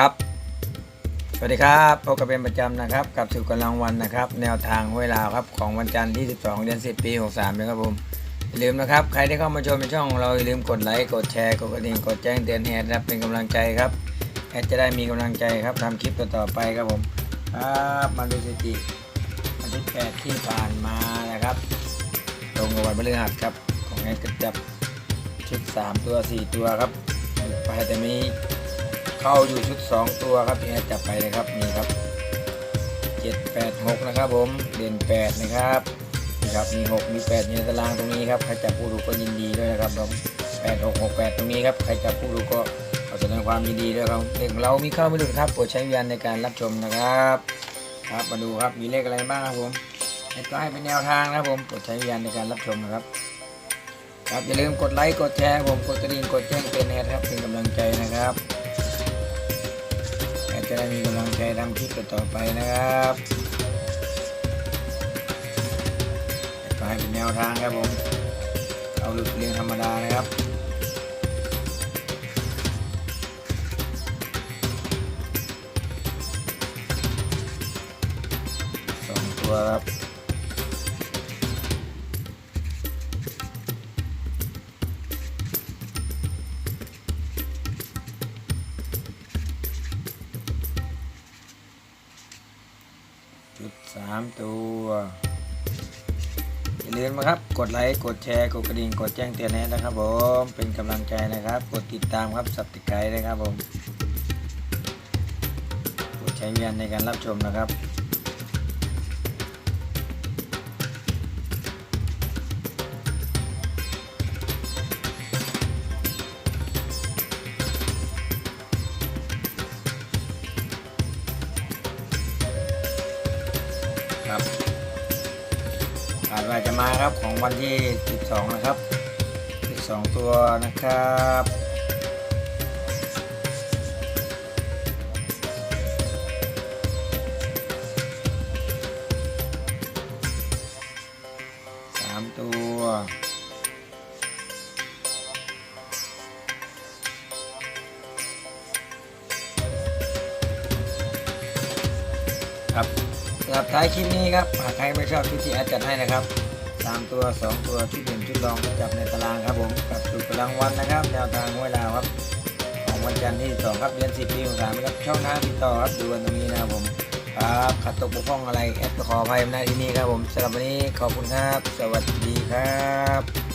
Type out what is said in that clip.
ครับ สวัสดีครับพบกันเป็นประจำนะครับกับสู่กำลังวันนะครับ แนวทางหวยลาวครับของวันจันทร์ที่ 12 เดือน 10 ปี 63นะครับผมอย่าลืมนะครับ ใครที่เข้ามาชมในช่องของเราอย่าลืมกดไลค์กดแชร์กดกระดิ่งกดแจ้งเตือนแอดนะครับเป็นกำลังใจครับแอดจะได้มีกำลังใจครับทำคลิปต่อๆไปครับผมครับมาดูสถิติวันที่8ที่ผ่านมานะครับตรงกับวันพฤหัสครับของแอดก็จับชุด 3 ตัว 4 ตัวครับไปแต่มี เข้าอยู่ชุด 2 ตัวครับที่แอดจับไปเลยครับนี่ครับ 7 8 6 นะครับผมเด่น 8 นะครับนี่ครับมี 6 มี8อยู่ในตารางตรงนี้ครับใครจับผู้ดูก็ยินดีด้วยนะครับผม8 6 6 8 ตรงนี้ครับใครจับผู้ดูก็ขอแสดงความยินดีด้วยครับเด็กเรามีเข้าไม่หลุดครับโปรดใช้วิญญาณในการรับชมนะครับครับมาดูครับมีเลขอะไรบ้างครับผมแอดก็ให้เป็นแนวทางนะครับผมโปรดใช้วิญญาณในการรับชมนะครับ ครับอย่าลืมกดไลค์กดแชร์ผมกดกระดิ่งกดแจ้งเตือนแอดครับเป็นกำลังใจนะครับ จะได้มีกำลังใจทำคลิปต่อไปนะครับก็ให้เป็นแนวทางครับผม เอาหลุดเรียงธรรมดานะครับสองตัวครับ จุดสามตัว อย่าลืมนะครับ กดไลค์ กดแชร์ กดกระดิ่ง กดแจ้งเตือนนะครับผม เป็นกำลังใจนะครับ กดติดตามครับสับติไกด์นะครับผม กดใช้เงานในการรับชมนะครับ ครับอาจว่าจะมาครับของวันที่ 12 นะครับ 12 ตัวนะครับสามตัวครับ รับท้ายคลิปนี้ครับหากใครไม่ชอบชุดที่แอดจัดให้นะครับสามตัวสองตัวชุดเด่นชุดรองจับในตารางครับผมกับสุดกำลังวันนะครับแนวทางเวลาครับของวันจันทร์ที่สองครับเดือนสิบปีของสามครับช่องทางติดต่อครับดูกันตรงนี้นะครับผมครับขัดตกบกพร่องอะไรแอดขออภัยมาที่นี่ครับผมสำหรับวันนี้ขอบคุณครับ สวัสดีครับ